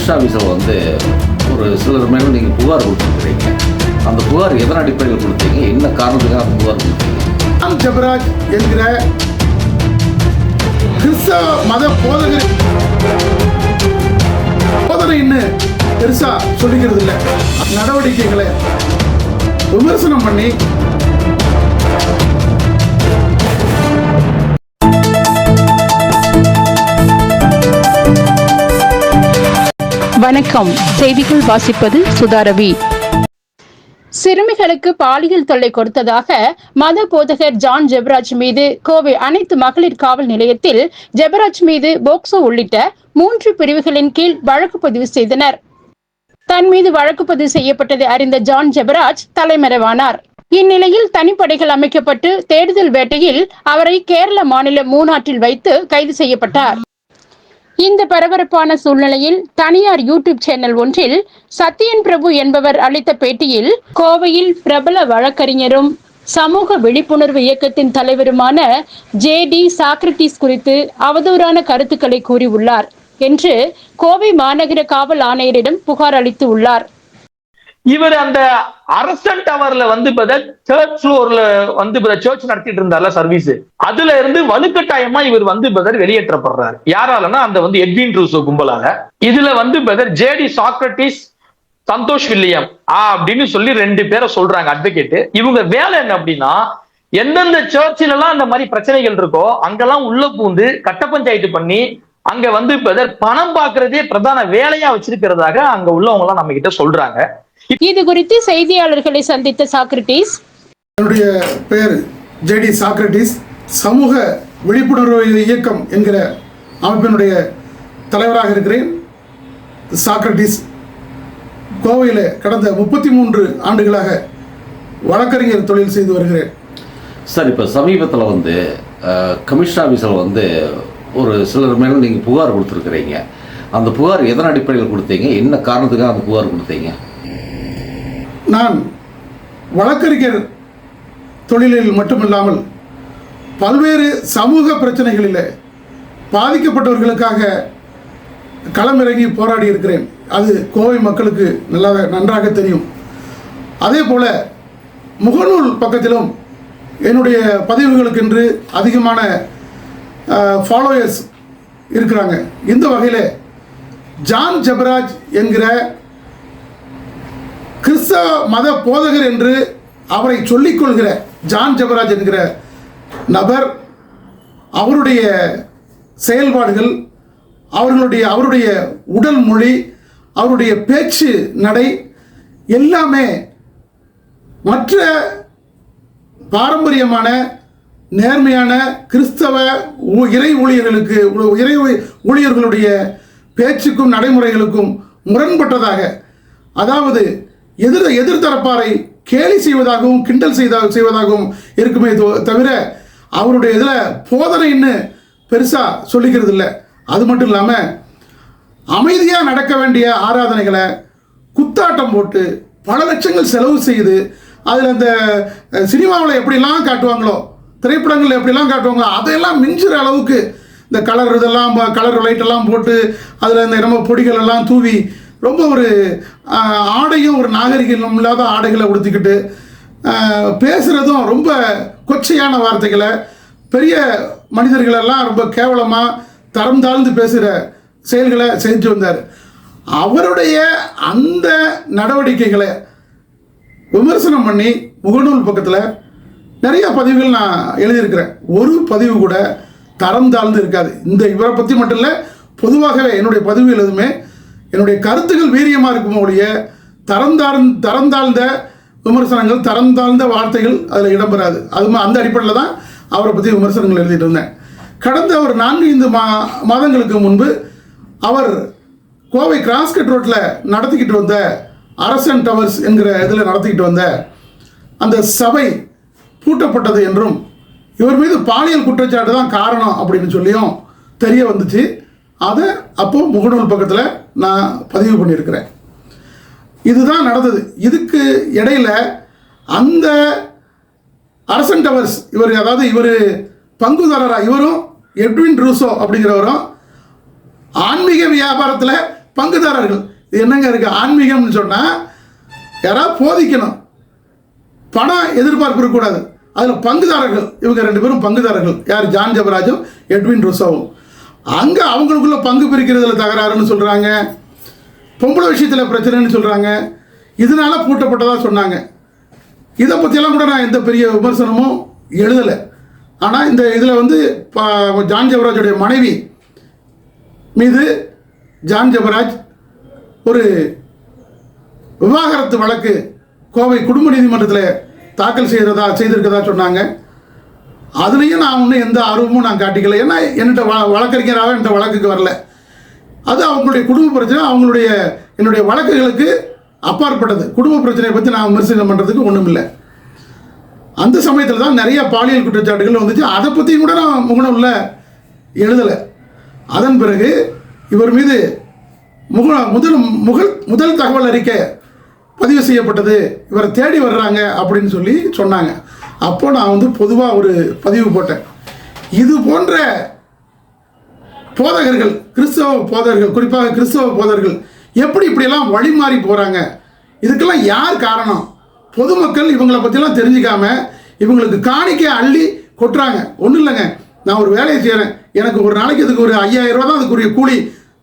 Commission ஆஃபீஸில் வந்து ஒரு சிலர் மேலே நீங்கள் புகார் கொடுத்துருக்குறீங்க. அந்த புகார் எதன் அடிப்படையில் கொடுத்தீங்க? என்ன காரணத்துக்காக அந்த புகார் கொடுத்தீங்க? ஜபராஜ் என்கிற கிறிஸ்தவ மத போதகர் போதனைன்னு பெருசாக சொல்லிக்கிறது இல்லை நடவடிக்கைகளை விமர்சனம் பண்ணி வணக்கம். செய்திகள் வாசிப்பது சுதாரவி சிறுமிகளுக்கு பாலியல் தொல்லை கொடுத்ததாக மத போதகர் ஜான் ஜெபராஜ் மீது கோவை அனைத்து மகளிர் காவல் நிலையத்தில் ஜெபராஜ் மீது போக்சோ உள்ளிட்ட மூன்று பிரிவுகளின் கீழ் வழக்கு பதிவு செய்தனர். தன் மீது வழக்கு பதிவு செய்யப்பட்டதை அறிந்த ஜான் ஜெபராஜ் தலைமறைவானார். இந்நிலையில் தனிப்படைகள் அமைக்கப்பட்டு தேடுதல் வேட்டையில் அவரை கேரள மாநில மூணாற்றில் வைத்து கைது செய்யப்பட்டார். இந்த பரபரப்பான சூழ்நிலையில் தனியார் யூடியூப் சேனல் ஒன்றில் சத்யன் பிரபு என்பவர் அளித்த பேட்டியில் கோவையில் பிரபல வழக்கறிஞரும் சமூக விழிப்புணர்வு இயக்கத்தின் தலைவருமான ஜே டி சாக்ரட்டிஸ் குறித்து அவதூறான கருத்துக்களை கூறியுள்ளார் என்று கோவை மாநகர காவல் ஆணையரிடம் புகார் அளித்து உள்ளார். இவர் அந்த அரசன் டவர்ல வந்து சர்ச் ஃப்ளோர்ல வந்து சர்ச் நடத்திட்டு இருந்தார்ல சர்வீஸ் அதுல இருந்து வலுக்கட்டாயமா இவர் வந்து பதர் வெளியேற்றப்படுறாரு. யாராலன்னா அந்த வந்து எட்வின் ரூசோ கும்பலால. இதுல வந்து Badar JD Socrates Santhosh William ஆ அப்படின்னு சொல்லி ரெண்டு பேரை சொல்றாங்க அட்வொகேட் இவங்க வேலை என்ன அப்படின்னா எந்தெந்த சர்ச்சில எல்லாம் அந்த மாதிரி பிரச்சனைகள் இருக்கோ அங்கெல்லாம் உள்ள பூந்து கட்ட பஞ்சாயத்து பண்ணி அங்க வந்து பிரதர் பணம் பார்க்கறதே பிரதான வேலையா வச்சிருக்கிறதாக அங்க உள்ளவங்க எல்லாம் நம்ம கிட்ட சொல்றாங்க. இது குறித்து செய்தியாளர்களை சந்தித்த சாக்ரட்டிஸ் என்னுடைய பெயர் ஜேடி சாக்ரட்டிஸ் சமூக விழிப்புணர்வு இயக்கம் என்கிற அமைப்பினுடைய தலைவராக இருக்கிறேன். சாக்ரட்டிஸ் கோவையில் கடந்த முப்பத்தி மூன்று ஆண்டுகளாக வழக்கறிஞர் தொழில் செய்து வருகிறேன். சார் இப்போ சமீபத்தில் வந்து கமிஷன் ஆஃபீஸில் வந்து ஒரு சிலர் மேலே நீங்கள் புகார் கொடுத்துருக்குறீங்க. அந்த புகார் எதன் அடிப்படையில் கொடுத்தீங்க? என்ன காரணத்துக்காக அந்த புகார் கொடுத்தீங்க? நான் வழக்கறிஞர் தொழிலில் மட்டுமில்லாமல் பல்வேறு சமூக பிரச்சனைகளில் பாதிக்கப்பட்டவர்களுக்காக களமிறங்கி போராடி இருக்கிறேன். அது கோவை மக்களுக்கு நல்லா நன்றாக தெரியும். அதே போல் முகநூல் பக்கத்திலும் என்னுடைய பதிவுகளுக்கென்று அதிகமான ஃபாலோயர்ஸ் இருக்கிறாங்க. இந்த வகையில் ஜான் ஜபராஜ் என்கிற கிறிஸ்தவ மத போதகர் என்று அவரை சொல்லிக்கொள்கிற ஜான் ஜபராஜ் என்கிற நபர் அவருடைய செயல்பாடுகள் அவர்களுடைய அவருடைய உடல் மொழி அவருடைய பேச்சு நடை எல்லாமே மற்ற பாரம்பரியமான நேர்மையான கிறிஸ்தவ ஊ- இறை ஊழியர்களுக்கு இறை ஊழியர்களுடைய பேச்சுக்கும் நடைமுறைகளுக்கும் முரண்பட்டதாக அதாவது எதிர் எதிர்த்தரப்பாரை கேலி செய்வதாகவும் கிண்டல் செய்தா செய்வதாகவும் இருக்குமே தோ- தவிர அவருடைய இதில் போதனைன்னு பெருசாக சொல்லிக்கிறது இல்லை அது மட்டும் இல்லாமல் அமைதியாக நடக்க வேண்டிய ஆராதனைகளை குத்தாட்டம் போட்டு பல லட்சங்கள் செலவு செய்து அதில் இந்த சினிமாவில் எப்படிலாம் காட்டுவாங்களோ திரைப்படங்களில் எப்படிலாம் காட்டுவாங்களோ அதையெல்லாம் மிஞ்சுற அளவுக்கு இந்த கலர் இதெல்லாம் கலர் லைட்டெல்லாம் போட்டு அதில் இந்த நம்ம பொடிகள் எல்லாம் தூவி ரொம்ப ஒரு ஆடையும் ஒரு நாகரிகம் இல்லாத ஆடைகளை உடுத்திக்கிட்டு பேசுகிறதும் ரொம்ப கொச்சையான வார்த்தைகளை பெரிய மனிதர்களெல்லாம் ரொம்ப கேவலமாக தரம் தாழ்ந்து பேசுகிற செயல்களை செஞ்சு வந்தார். அவருடைய அந்த நடவடிக்கைகளை விமர்சனம் பண்ணி முகநூல் பக்கத்தில் நிறைய பதிவுகள் நான் எழுதியிருக்கிறேன். ஒரு பதிவு கூட தரம் தாழ்ந்து இருக்காது. இந்த இவரை பற்றி மட்டும் இல்லை பொதுவாகவே என்னுடைய பதிவுகள் எதுவுமே என்னுடைய கருத்துகள் வீரியமாக இருக்கும் ஒழிய தரந்தாழ்ந்த தரம் தாழ்ந்த விமர்சனங்கள் தரம் தாழ்ந்த வார்த்தைகள் அதில் இடம்பெறாது. அது அந்த அடிப்படையில் தான் அவரை பற்றி விமர்சனங்கள் எழுதிட்டு இருந்தேன். கடந்த ஒரு நான்கு ஐந்து மா மாதங்களுக்கு முன்பு அவர் கோவை கிராஸ்கட் ரோட்டில் நடத்திக்கிட்டு வந்த அரசன் டவர்ஸ் என்கிற இதில் நடத்திக்கிட்டு வந்த அந்த சபை பூட்டப்பட்டது என்றும் இவர் மீது பாலியல் குற்றச்சாட்டு தான் காரணம் அப்படின்னு சொல்லியும் தெரிய வந்துச்சு. அதை அப்போ முகநூல் பக்கத்தில் நான் பதிவு பண்ணியிருக்கிறேன். இதுதான் நடந்தது. இதுக்கு இடையில அந்த அரசன் டவர்ஸ் இவர் அதாவது இவர் பங்குதாரராக இவரும் எட்வின் ரூசோ அப்படிங்கிறவரும் ஆன்மீக வியாபாரத்தில் பங்குதாரர்கள். இது என்னங்க இருக்குது ஆன்மீகம்னு சொன்னால் யாராவது போதிக்கணும். பணம் எதிர்பார்ப்பு இருக்கக்கூடாது. அதில் பங்குதாரர்கள் இவங்க ரெண்டு பேரும் பங்குதாரர்கள். யார்? ஜான் ஜபராஜும் எட்வின் ருசோவும். அங்கே அவங்களுக்குள்ள பங்கு பிரிக்கிறதுல தகராறுன்னு சொல்கிறாங்க பொம்பளை விஷயத்தில் பிரச்சனைன்னு சொல்கிறாங்க இதனால பூட்டப்பட்டதாக சொன்னாங்க. இதை பற்றியெல்லாம் கூட நான் எந்த பெரிய விமர்சனமும் எழுதலை. ஆனால் இந்த இதில் வந்து ஜான் ஜபராஜுடைய மனைவி மீது ஜான் ஜபராஜ் ஒரு விவாகரத்து வழக்கு கோவை குடும்ப நீதிமன்றத்தில் தாக்கல் செய்கிறதா செய்திருக்கதா சொன்னாங்க. அதுலேயும் நான் ஒன்றும் எந்த ஆர்வமும் நான் காட்டிக்கல. ஏன்னா என்கிட்ட வ வழக்கறிஞராக என்கிட்ட வழக்குக்கு வரல. அது அவங்களுடைய குடும்ப பிரச்சனை அவங்களுடைய என்னுடைய வழக்குகளுக்கு அப்பாற்பட்டது. குடும்ப பிரச்சனையை பற்றி நான் விமர்சனம் பண்ணுறதுக்கு ஒன்றும் இல்லை அந்த சமயத்தில் தான் நிறைய பாலியல் குற்றச்சாட்டுகள் வந்துச்சு. அதை பற்றியும் கூட நான் முகநூலில் எழுதலை. அதன் பிறகு இவர் மீது முக முதல் முகல் முதல் தகவல் அறிக்கை பதிவு செய்யப்பட்டது. இவரை தேடி வர்றாங்க அப்படின்னு சொல்லி சொன்னாங்க. அப்போ நான் வந்து பொதுவாக ஒரு பதிவு போட்டேன். இது போன்ற போதகர்கள் கிறிஸ்தவ போதகர்கள் குறிப்பாக கிறிஸ்தவ போதகர்கள் எப்படி இப்படியெல்லாம் வழி மாறி போகிறாங்க இதுக்கெல்லாம் யார் காரணம்? பொதுமக்கள் இவங்களை பற்றிலாம் தெரிஞ்சுக்காம இவங்களுக்கு காணிக்க அள்ளி கொட்டுறாங்க. ஒன்றும் இல்லைங்க. நான் ஒரு வேலையை செய்கிறேன் எனக்கு ஒரு நாளைக்கு இதுக்கு ஒரு ஐயாயிரம் ரூபா தான் அதுக்குரிய கூலி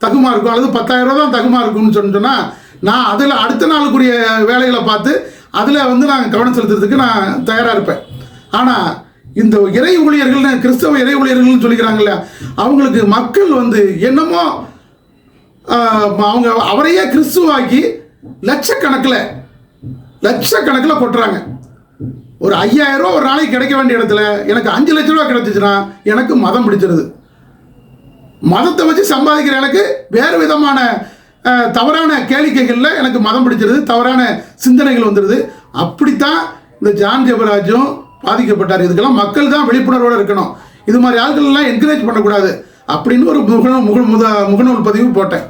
தகுமா இருக்கும் அல்லது பத்தாயிரம் ரூபா தான் தகுமா இருக்கும்னு சொன்னு சொன்னால் நான் அதில் அடுத்த நாளுக்குரிய வேலைகளை பார்த்து அதில் வந்து நான் கவனம் செலுத்துறதுக்கு நான் தயாராக இருப்பேன். ஆனால் இந்த இறை ஊழியர்கள்னு கிறிஸ்தவ இறை ஊழியர்கள்னு சொல்லிக்கிறாங்கல்ல அவங்களுக்கு மக்கள் வந்து என்னமோ அவங்க அவரையே கிறிஸ்துவாக்கி லட்சக்கணக்கில் லட்சக்கணக்கில் கொட்டுறாங்க. ஒரு ஐயாயிரம் ரூபா ஒரு நாளைக்கு கிடைக்க வேண்டிய இடத்துல எனக்கு அஞ்சு லட்ச ரூபா கிடைச்சிச்சுன்னா எனக்கு மதம் பிடிச்சிருது. மதத்தை வச்சு சம்பாதிக்கிற எனக்கு வேறு விதமான தவறான கேளிக்கைகளில் எனக்கு மதம் பிடிச்சிருது தவறான சிந்தனைகள் வந்துடுது அப்படித்தான் இந்த ஜான் ஜெபராஜும் பாதிக்கப்பட்டார். இதுக்கெல்லாம் மக்கள் தான் விழிப்புணர்வோடு இருக்கணும். இது மாதிரி ஆட்கள் எல்லாம் என்கரேஜ் பண்ணக்கூடாது அப்படின்னு ஒரு முகநூல் முக முத முகநூல் பதிவு போட்டேன்.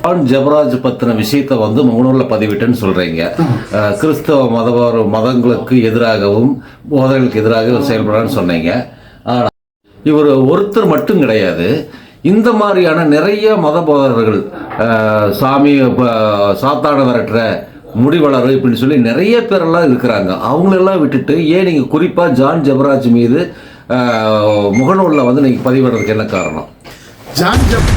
ஜான் ஜெபராஜ் பத்தின விஷயத்தை வந்து முகநூலில் பதிவிட்டேன்னு சொல்றீங்க. அஹ், கிறிஸ்தவ மதவார மதங்களுக்கு எதிராகவும் போதனைகளுக்கு எதிராக செயல்படுறான்னு சொன்னீங்க. இவர் ஒருத்தர் மட்டும் கிடையாது. இந்த மாதிரியான நிறைய மத போதகர்கள் சாமி சாத்தான விரட்டுற முடிவளர் இப்படின்னு சொல்லி நிறைய பேரெல்லாம் இருக்கிறாங்க. அவங்களெல்லாம் விட்டுட்டு ஏன் நீங்கள் குறிப்பாக ஜான் ஜபராஜ் மீது முகநூலில் வந்து நீங்கள் பதிவிடுறதுக்கு என்ன காரணம்? ஜான் ஜப்